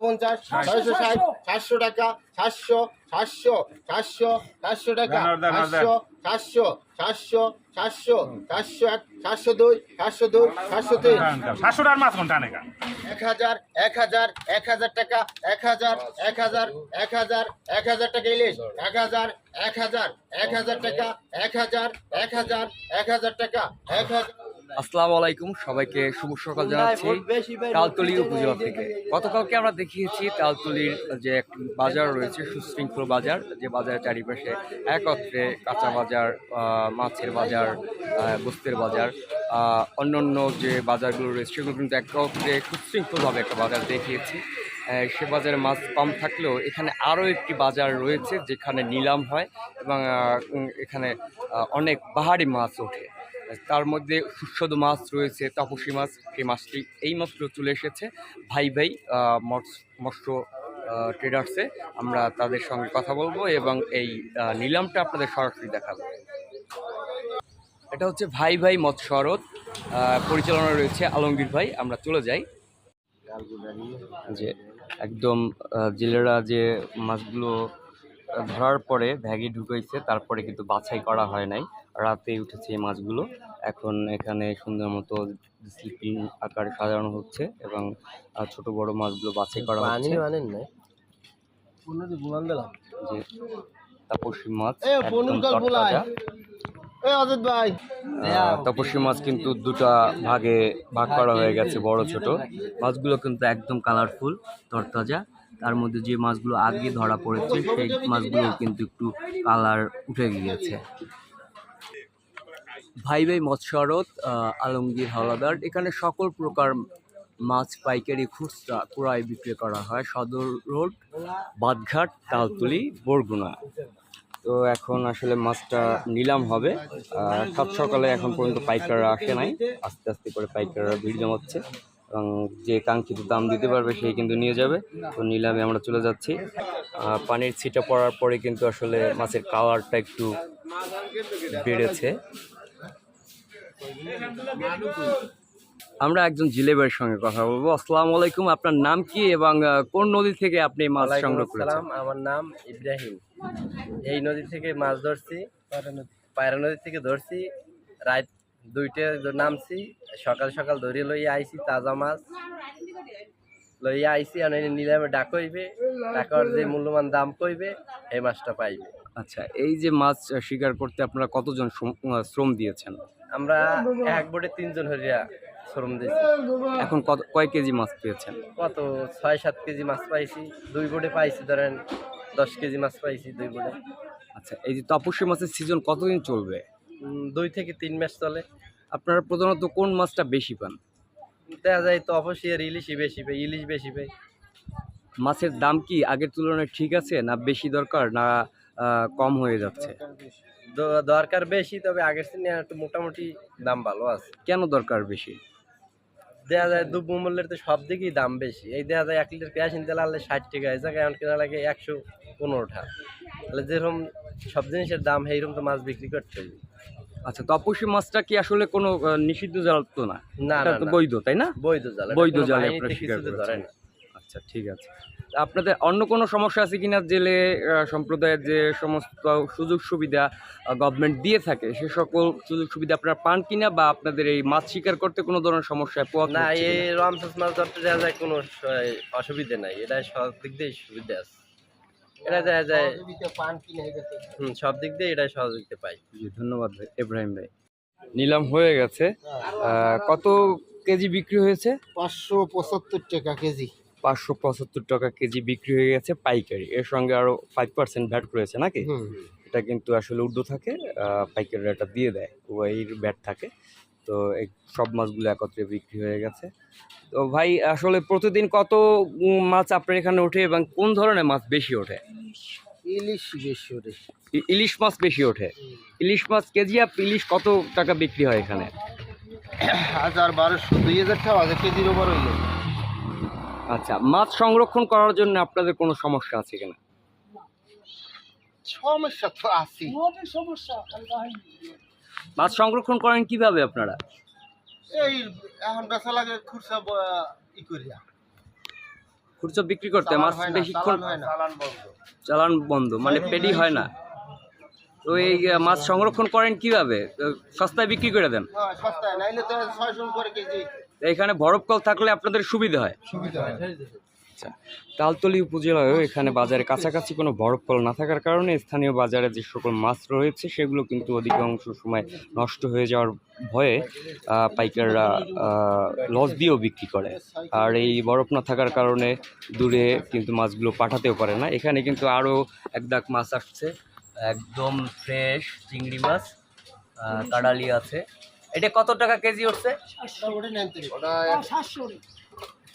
পঞ্চাশ ছয়শো ষাট সাতশো। টাকা সাতশো সাতশো সাতশো সাতশো টাকা। সাতশো সাতশো সাতশো সাতশো সাতশো এক সাতশো দুই সাতশো দুই সাতশো তিন। সাতশো টাকার মাছ কোনটা নেই এক হাজার এক হাজার এক হাজার টাকা এক হাজার এক হাজার এক হাজার এক হাজার টাকা ইলিশ। এক হাজার এক হাজার এক হাজার টাকা এক হাজার এক হাজার এক হাজার টাকা এক হাজার। আসসালামু আলাইকুম সবাইকে শুভ সকাল জানাচ্ছি তালতলি উপজেলা থেকে। গতকালকে আমরা দেখিয়েছি তালতলির যে একটি বাজার রয়েছে সুশৃঙ্খল বাজার যে বাজারের চারিপাশে একত্রে কাঁচা বাজার মাছের বাজার আহ, গোস্তের বাজার অন্যান্য যে বাজারগুলো রয়েছে সেগুলো কিন্তু একত্রে সুশৃঙ্খলভাবে একটা বাজার দেখিয়েছি। সে বাজারে মাছ কম থাকলেও এখানে আরও একটি বাজার রয়েছে যেখানে নিলাম হয় এবং এখানে অনেক বাহারি মাছ ওঠে। তার মধ্যে সুস্বাদু মাছ রয়েছে তাপসী মাছ সেই মাছটি এই মাত্র চলে এসেছে। ভাই ভাই মৎস্য ট্রেডার্সে আমরা তাদের সঙ্গে কথা বলব এবং এই নিলামটা আপনাদের সরাসরি দেখাবো। এটা হচ্ছে ভাই ভাই মৎস্য আহ, পরিচালনা রয়েছে আলমগীর ভাই আমরা চলে যাই। যে একদম জেলেরা যে মাছগুলো ধরার পরে ব্যাগে ঢুকাইছে তারপরে কিন্তু বাছাই করা হয় নাই। রাতে উঠেছে এই মাছগুলো। এখন এখানে সুন্দর মতো স্লিপিং আকারে সাজানো হচ্ছে এবং ছোট বড় মাছগুলো বাছাই করা হচ্ছে। মানেন না যে তাপসী মাছ আহ, মাছ কিন্তু দুটা ভাগে ভাগ করা হয়ে গেছে বড় ছোট। মাছগুলো কিন্তু একদম কালারফুল তরতাজা। তার মধ্যে যে মাছগুলো আগে ধরা পড়েছে সেই মাছগুলো কিন্তু একটু কালার উঠে গিয়েছে। ভাই ভাই মৎস্য আড়ত আহ, আলমগীর হাওলাদার এখানে সকল প্রকার মাছ পাইকারি খুচরা ক্রয় বিক্রি করা হয়। সদর রোড বাদঘাট তালতলি বরগুনা। তো এখন আসলে মাছটা নিলাম হবে। সাত সকালে এখন পর্যন্ত পাইকাররা আসে নাই। আস্তে আস্তে করে পাইকাররা ভিড় জমাচ্ছে। এবং যে কাঙ্ক্ষিত দাম দিতে পারবে সেই কিন্তু নিয়ে যাবে। তো নিলামে আমরা চলে যাচ্ছি। পানির ছিটা পড়ার পরে কিন্তু আসলে মাছের কালারটা একটু বেড়েছে। আমরা একজন জিলেবের সঙ্গে কথা বলব। আসসালামু আলাইকুম আপনার নাম কি এবং কোন নদী থেকে আপনি মাছ সংগ্রহ করেছেন? আমার নাম ইব্রাহিম। এই নদী থেকে মাছ ধরছি পায়রা নদী। থেকে ধরছি রাত দুইটে নামছি সকাল সকাল ধরে লইয়া আইছি তাজা মাছ লইয়া আইছি আর নিলামে ডাক হইবে টাকার যে মূল্যবান দাম কইবে এই মাছটা পাইবে। আচ্ছা এই যে মাছ শিকার করতে আপনারা কতজন শ্রম- দিয়েছেন? আমরা এক বোটে তিনজন হরিয়া শ্রম দিয়েছি। এখন কত কয় কেজি মাছ পেয়েছেন? কত? ছয় সাত কেজি মাছ পাইছি দুই বোটে পাইছি ধরেন দশ কেজি মাছ পাইছি দুই বোটে। আচ্ছা এই যে তপস্যা মাছের সিজন কতদিন চলবে? দুই থেকে তিন মাস চলে। আপনারা প্রধানত কোন মাছটা বেশি পান? দেখা যায় তো অবশ্যই আর ইলিশই বেশি পাই ইলিশ বেশি পাই। মাছের দাম কি আগের তুলনায় ঠিক আছে না বেশি দরকার না কম হয়ে যাচ্ছে? দরকার বেশি তবে আগের দিনে একটু মোটামুটি দাম ভালো আছে। কেন দরকার বেশি? দেখা যায় দ্রব্য মূল্যের তো সব দিকেই দাম বেশি। এই দেখা যায় এক লিটার কেরাসিন তেল আনলে ষাট টাকা এই জায়গায় কেনা লাগে একশো পনেরো টাকা তাহলে যেরকম সব জিনিসের দাম সেইরকম তো মাছ বিক্রি করতে হবে। আচ্ছা তপসী মাছটা কি আসলে কোনো নিষিদ্ধ জাল তো না? বৈধ তাই না? বৈধ জাল বৈধ জাল আপনারা শিকার কিছুতে না। আচ্ছা ঠিক আছে। আপনাদের অন্য কোনো সমস্যা আছে কিনা জেলে সম্প্রদায়ের যে সমস্ত সুযোগ সুবিধা গভর্নমেন্ট দিয়ে থাকে সে সকল সুযোগ সুবিধা আপনারা পান কিনা বা আপনাদের এই মাছ শিকার করতে কোনো ধরনের সমস্যায় পোয়া না এই রামসাস মাছ ধরতে দেখা যায় কোনো অসুবিধা নাই এটা সব দিক দিয়ে সুবিধা আছে। এটা দেখা যায় পান কিনে গেছে হুম, সব দিক দিয়ে এটা সহযোগিতা পাই। জি ধন্যবাদ ভাই ইব্রাহিম ভাই। নিলাম হয়ে গেছে। কত কেজি বিক্রি হয়েছে? পাঁচশো পঁচাত্তর টাকা কেজি। পাঁচশো পঁচাত্তর টাকা কেজি বিক্রি হয়ে গেছে পাইকারি। এর সঙ্গে আরও ফাইভ পার্সেন্ট ভ্যাট করেছে নাকি? এটা কিন্তু আসলে উর্দু থাকে আহ, পাইকারিরা এটা দিয়ে দেয় ওয়াইয়ের ব্যাট থাকে। তো এই সব মাছগুলো একত্রে বিক্রি হয়ে গেছে। তো ভাই আসলে প্রতিদিন কত মাছ আপনার এখানে ওঠে এবং কোন ধরনের মাছ বেশি ওঠে? ইলিশ বেশি ই- ইলিশ মাছ বেশি ওঠে। ইলিশ মাছ কেজি আপ ইলিশ কত টাকা বিক্রি হয় এখানে? হাজার বারোশো দুই হাজার টাকা কেজির ওপর হইলে। আচ্ছা মাছ সংরক্ষণ করার জন্য আপনাদের কোনো সমস্যা আছে কিনা? সমস্যা তো আছে মাছ সংরক্ষণ করেন কীভাবে আপনারা? এই এখন বেচা লাগে খুরসা ই করিয়া। খুচরো বিক্রি করতে মাছ বেশিক্ষণ চালান বন্ধ। মানে পেডি হয় না। তো এই মাছ সংরক্ষণ করেন কীভাবে? সস্তায় বিক্রি করে দেন? হ্যাঁ, সস্তায় নাইলে তো ছয়শো করে কেজি। এখানে বরফ কল থাকলে আপনাদের সুবিধা হয়। সুবিধা আচ্ছা তালতলি উপজেলায়ও এখানে বাজারে কাছাকাছি কোনো বরফ কল না থাকার কারণে স্থানীয় বাজারে যে সকল মাছ রয়েছে সেগুলো কিন্তু অধিকাংশ সময় নষ্ট হয়ে যাওয়ার ভয়ে পাইকাররা লস দিয়েও বিক্রি করে। আর এই বরফ না থাকার কারণে দূরে কিন্তু মাছগুলো পাঠাতেও পারে না। এখানে কিন্তু আরও এক দাগ মাছ আসছে। একদম ফ্রেশ চিংড়ি মাছ কাড়ালি আছে। এটা কত টাকা কেজি উঠছে?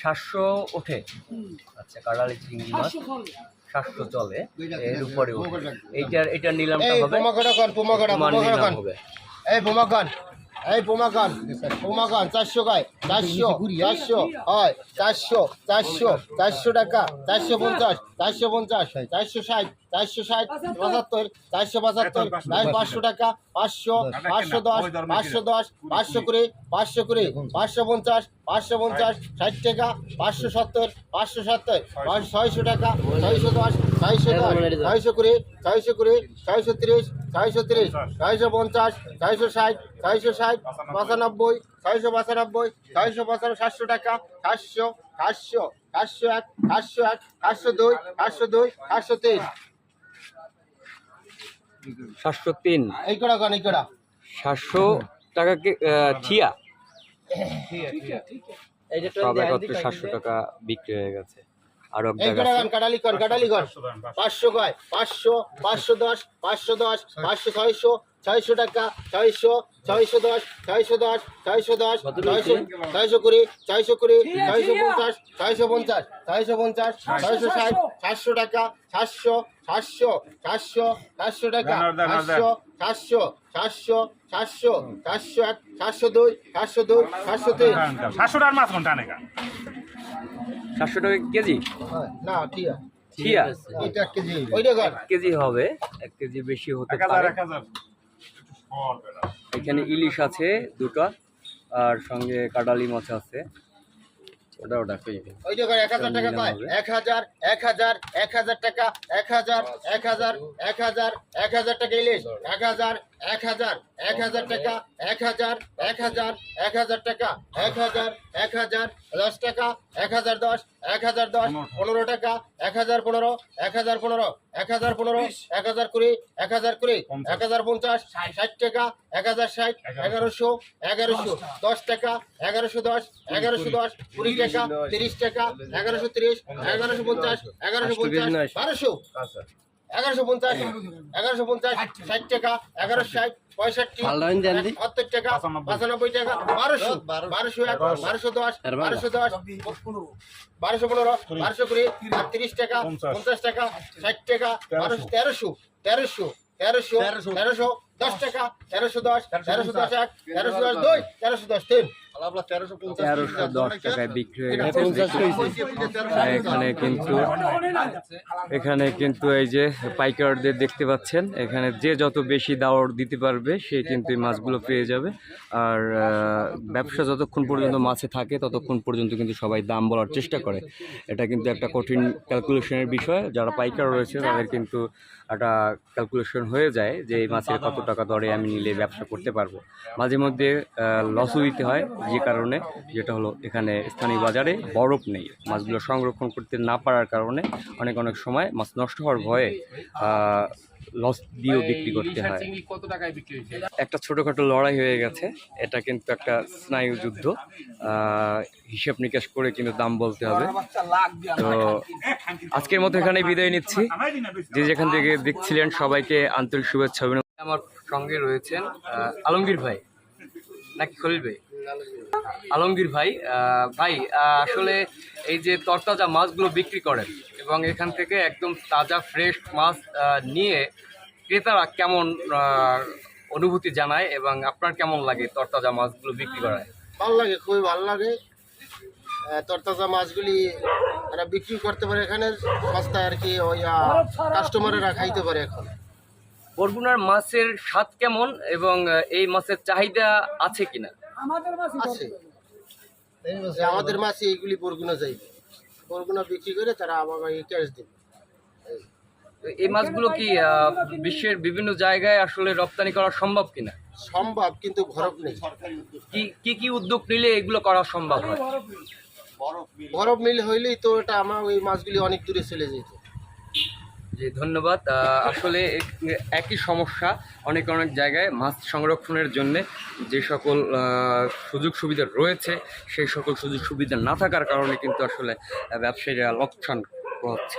সাতশো ওঠে আচ্ছা কাড়ালি চিংড়ি মাছ। সাতশো চলে। এর উপরে। এইটার এটার নিলামটা এই হবে? পোমাকড়া কর পোমাকড়া তোমার পোমাকড়া নিলাম হবে। এই বোমাকান এই বোমাকান বোমাকান চারশো গায় চারশো চারশো হয় চারশো চারশো চারশো টাকা চারশো পঞ্চাশ চারশো পঞ্চাশ চারশো ষাট। চারশো ষাট পঁচাত্তর। চারশো পঁচাত্তর তাই পাঁচশো টাকা পাঁচশো পাঁচশো দশ পাঁচশো দশ পাঁচশো কুড়ি পাঁচশো কুড়ি পাঁচশো পঞ্চাশ পাঁচশো পঞ্চাশ ষাট টাকা পাঁচশো সত্তর পাঁচশো সত্তর ছয়শো। টাকা ছয়শো দশ ছয়শো দশ ছয়শো কুড়ি ছয়শো কুড়ি ছয়শো তিরিশ ছয়শো তিরিশ ছয়শো পঞ্চাশ ছয়শো ষাট ছয়শো ষাট পঁচানব্বই ছয়শো পঁচানব্বই ছয়শো পঁচানব্বই সাতশো টাকা সাতশো সাতশো সাতশো এক সাতশো এক সাতশো দুই সাতশো দুই সাতশো তিন। সাতশো তিন। সাতশো টাকা ঠিয়া? সব একত্রে সাতশো টাকা বিক্রি হয়ে গেছে। আরও কাটালি কর কাটালি কর। পাঁচশো কয়? পাঁচশো পাঁচশো দশ পাঁচশো দশ পাঁচশো ছয়শো ছয়শো টাকা ছয়শো ছয়শো দশ ছয়শো দশ ছয়শো দশ ছয়শো ছয়শো কুড়ি ছয়শো কুড়ি ছয়শো পঞ্চাশ ছয়শো পঞ্চাশ ছয়শো পঞ্চাশ ছয়শো ষাট সাতশো টাকা সাতশো সাতশো সাতশো সাতশো টাকা। সাতশো সাতশো সাতশো সাতশো সাতশো এক সাতশো দুই সাতশো দুই সাতশো তিন। সাতশো টাকার মাছ নেই সাতশো টাকা কেজি? না ঠিক আছে ওইটা কেজি হবে। এক কেজি বেশি হতে পারে। এখানে ইলিশ আছে দুটো আর সঙ্গে কাটালি মাছ আছে। ওটা ডাকে ওই যে এক হাজার টাকা পায়। এক হাজার এক হাজার এক হাজার টাকা এক হাজার এক হাজার এক হাজার এক হাজার টাকা ইলিশ এক হাজার এক হাজার এক হাজার টাকা এক হাজার এক হাজার এক হাজার টাকা এক হাজার এক হাজার দশ টাকা এক হাজার দশ এক হাজার দশ পনেরো টাকা এক হাজার পনেরো এক হাজার পনেরো এক হাজার পনেরো এক হাজার কুড়ি এক হাজার কুড়ি এক হাজার পঞ্চাশ ষাট টাকা এক হাজার ষাট এগারোশো এগারোশো দশ টাকা এগারোশো দশ এগারোশো দশ কুড়ি টাকা তিরিশ টাকা এগারোশো তিরিশ এগারোশো পঞ্চাশ এগারোশো পঞ্চাশ বারোশো এগারোশো পঞ্চাশ এগারোশো পঞ্চাশ ষাট টাকা। এগারোশো ষাট পঁয়ষট্টি সত্তর টাকা পঁচানব্বই টাকা বারোশো বারোশো এক বারোশো। দশ বারোশো দশ বারোশো পনেরো বারোশো কুড়ি তিরিশ টাকা পঞ্চাশ টাকা ষাট টাকা বারোশো তেরোশো তেরোশো তেরোশো। তেরোশো দশ টাকা তেরোশো দশ তেরোশো দশ এক তেরোশো দশ দুই তেরোশো দশ তিন। তেরোশো তেরোশো দশ টাকায় বিক্রি হয়ে গেছে। এখানে কিন্তু এখানে কিন্তু এই যে পাইকারদের দেখতে পাচ্ছেন এখানে যে যত বেশি দাওয়ার দিতে পারবে সে কিন্তু এই মাছগুলো পেয়ে যাবে। আর ব্যবসা যতক্ষণ পর্যন্ত মাছে থাকে ততক্ষণ পর্যন্ত কিন্তু সবাই দাম বলার চেষ্টা করে। এটা কিন্তু একটা কঠিন ক্যালকুলেশনের বিষয়। যারা পাইকার রয়েছে তাদের কিন্তু একটা ক্যালকুলেশন হয়ে যায় যে এই মাছের কত টাকা দরে আমি নিলে ব্যবসা করতে পারব। মাঝে মধ্যে লসও দিতে হয় যে কারণে, যেটা হলো এখানে স্থানীয় বাজারে বরফ নেই। মাছগুলো সংরক্ষণ করতে না পারার কারণে অনেক অনেক সময় মাছ নষ্ট হওয়ার ভয়ে লস দিয়েও বিক্রি করতে হয়। একটা ছোটোখাটো লড়াই হয়ে গেছে। এটা কিন্তু একটা স্নায়ু যুদ্ধ। হিসেব নিকাশ করে কিন্তু দাম বলতে হবে। তো আজকের মতো এখানে বিদায় নিচ্ছি। যে যেখান থেকে দেখছিলেন সবাইকে আন্তরিক শুভেচ্ছা আমার সঙ্গে রয়েছেন আলমগীর ভাই। নাকি খলিল ভাই? আলমগীর ভাই ভাই আসলে এই যে তরতাজা মাছগুলো বিক্রি করেন এবং এখান থেকে একদম তাজা ফ্রেশ মাছ নিয়ে ক্রেতারা কেমন অনুভূতি জানায় এবং আপনার কেমন লাগে তরতাজা মাছগুলো বিক্রি করায়? ভালো লাগে, খুবই ভালো লাগে। তরতাজা মাছগুলি বিক্রি করতে পারে এখানে সস্তায় আর কি, ওই কাস্টমারেরা খাইতে পারে এখন। বরগুনার মাছের স্বাদ কেমন এবং এই মাছের চাহিদা আছে কিনা? আছে। আমাদের মাছ এইগুলি বরগুনা যাইবে বরগুনা বিক্রি করে তারা আমাকে ক্যাশ দিবে। তো এই মাছগুলো কি বিশ্বের বিভিন্ন জায়গায় আসলে রপ্তানি করা সম্ভব কিনা? সম্ভব কিন্তু ঘরক নেই। কি কি কি উদ্যোগ নিলে এগুলো করা সম্ভব হয়? বরফ মিল হইলেই তো এটা আমার ওই মাছগুলি অনেক দূরে চলে যেত। জি, ধন্যবাদ। আসলে একই সমস্যা অনেক অনেক জায়গায় মাছ সংরক্ষণের জন্যে যে সকল সুযোগ সুবিধা রয়েছে, সেই সকল সুযোগ সুবিধা না থাকার কারণে কিন্তু আসলে ব্যবসায়ীরা লক্ষণ হচ্ছে।